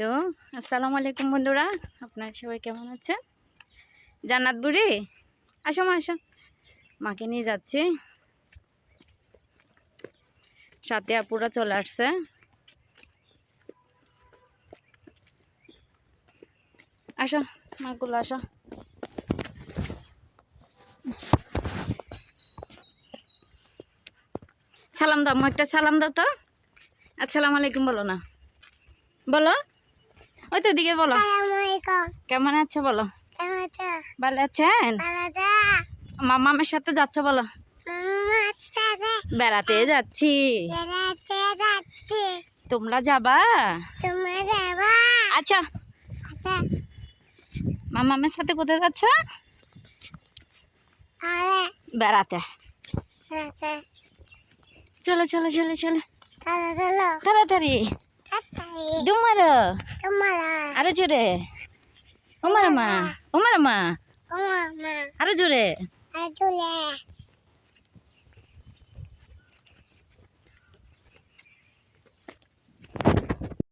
তো আসসালামু আলাইকুম বন্ধুরা, আপনারা সবাই কেমন আছেন? জান্নাত বুড়ি? আসো মা, আসো। মাকে নিয়ে যাচ্ছি। সাথে আপুরা চলে আসছে। আসো, মাগুলো আসো। সালাম দাও একটা সালাম দাও তো। আসসালামু আলাইকুম বলো না। বলো। ওই তো দিকে বলো। কেমন আছে বলো? ভালো আছেন? মামামের সাথে যাচ্ছ বলো। বেড়াতে যাচ্ছি। তোমরা যাবা? আচ্ছা। মামামের সাথে কোথায় যাচ্ছ? বেড়াতে। চলো চলো চলো চলো। তাড়াতাড়ি। দুমারো। আরও அரஜூரு உமரம்மா. உமரம்மா. அரஜூரு